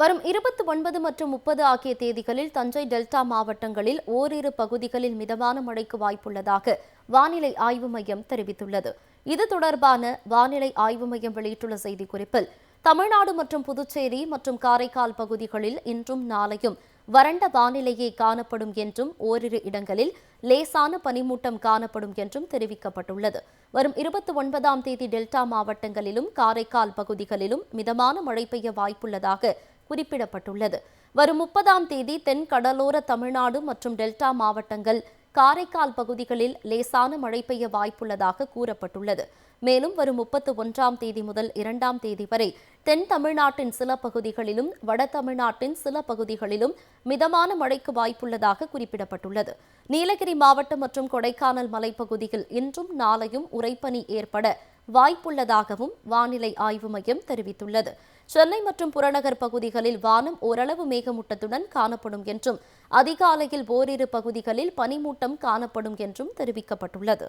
வரும் இருபத்தி ஒன்பது மற்றும் முப்பது ஆகிய தேதிகளில் தஞ்சை டெல்டா மாவட்டங்களில் ஓரிரு பகுதிகளில் மிதமான மழைக்கு வாய்ப்புள்ளதாக வானிலை ஆய்வு மையம் தெரிவித்துள்ளது. இது தொடர்பான வானிலை ஆய்வு மையம் வெளியிட்டுள்ள செய்திக்குறிப்பில் தமிழ்நாடு மற்றும் புதுச்சேரி மற்றும் காரைக்கால் பகுதிகளில் இன்றும் நாளையும் வறண்ட வானிலையே காணப்படும் என்றும் ஓரிரு இடங்களில் லேசான பனிமூட்டம் காணப்படும் என்றும் தெரிவிக்கப்பட்டுள்ளது. வரும் இருபத்தி ஒன்பதாம் தேதி டெல்டா மாவட்டங்களிலும் காரைக்கால் பகுதிகளிலும் மிதமான மழை பெய்ய வாய்ப்புள்ளதாக குறிப்பிடப்பட்டுள்ளது. வரும் முப்பதாம் தேதி தென் கடலோர தமிழ்நாடு மற்றும் டெல்டா மாவட்டங்கள் காரைக்கால் பகுதிகளில் லேசான மழை பெய்ய வாய்ப்புள்ளதாக கூறப்பட்டுள்ளது. மேலும் வரும் முப்பத்து ஒன்றாம் தேதி முதல் இரண்டாம் தேதி வரை தென் தமிழ்நாட்டின் சில பகுதிகளிலும் வட தமிழ்நாட்டின் சில பகுதிகளிலும் மிதமான மழைக்கு வாய்ப்புள்ளதாக குறிப்பிடப்பட்டுள்ளது. நீலகிரி மாவட்டம் மற்றும் கொடைக்கானல் மலைப்பகுதியில் இன்றும் நாளையும் உறைபனி ஏற்பட வாய்ப்புள்ளதாகவும் வானிலை ஆய்வு மையம் தெரிவித்துள்ளது. சென்னை மற்றும் புறநகர் பகுதிகளில் வானம் ஓரளவு மேகமூட்டத்துடன் காணப்படும் என்றும் அதிகாலையில் ஓரிரு பகுதிகளில் பனிமூட்டம் காணப்படும் என்றும் தெரிவிக்கப்பட்டுள்ளது.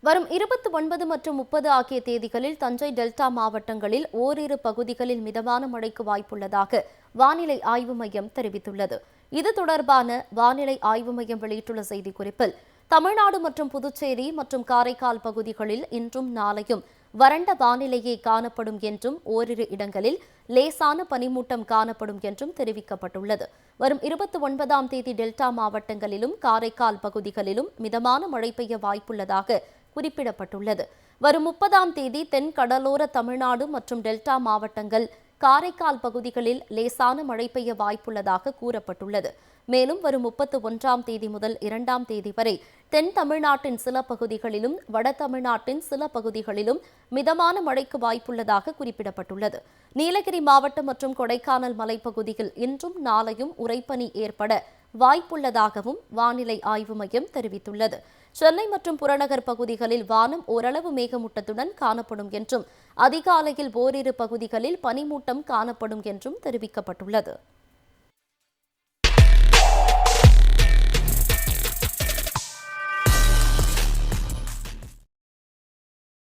வரும் இருபத்தி ஒன்பது மற்றும் முப்பது ஆகிய தேதிகளில் தஞ்சை டெல்டா மாவட்டங்களில் ஓரிரு பகுதிகளில் மிதமான மழைக்கு வாய்ப்புள்ளதாக வானிலை ஆய்வு மையம் தெரிவித்துள்ளது. இது தொடர்பான வானிலை ஆய்வு மையம் வெளியிட்டுள்ள செய்திக்குறிப்பில் தமிழ்நாடு மற்றும் புதுச்சேரி மற்றும் காரைக்கால் பகுதிகளில் இன்றும் நாளையும் வறண்ட வானிலையே காணப்படும் என்றும் ஓரிரு இடங்களில் லேசான பனிமூட்டம் காணப்படும் என்றும் தெரிவிக்கப்பட்டுள்ளது. வரும் இருபத்தி ஒன்பதாம் தேதி டெல்டா மாவட்டங்களிலும் காரைக்கால் பகுதிகளிலும் மிதமான மழை பெய்ய வாய்ப்புள்ளதாக குறிப்பிடப்பட்டுள்ளது. வரும் முப்பதாம் தேதி தென் கடலோர தமிழ்நாடு மற்றும் டெல்டா மாவட்டங்கள் காரைக்கால் பகுதிகளில் லேசான மழை பெய்ய வாய்ப்புள்ளதாக கூறப்பட்டுள்ளது. மேலும் வரும் முப்பத்து ஒன்றாம் தேதி முதல் இரண்டாம் தேதி வரை தென் தமிழ்நாட்டின் சில பகுதிகளிலும் வட தமிழ்நாட்டின் சில பகுதிகளிலும் மிதமான மழைக்கு வாய்ப்புள்ளதாக குறிப்பிடப்பட்டுள்ளது. நீலகிரி மாவட்டம் மற்றும் கொடைக்கானல் மலைப்பகுதியில் இன்றும் நாளையும் உறைபனி ஏற்பட வாய்ப்புள்ளதாகவும் வானிலை ஆய்வு மையம் தெரிவித்துள்ளது. சென்னை மற்றும் புறநகர் பகுதிகளில் வானம் ஓரளவு மேகமூட்டத்துடன் காணப்படும் என்றும் அதிகாலையில் ஓரிரு பகுதிகளில் பனிமூட்டம் காணப்படும் என்றும் தெரிவிக்கப்பட்டுள்ளது.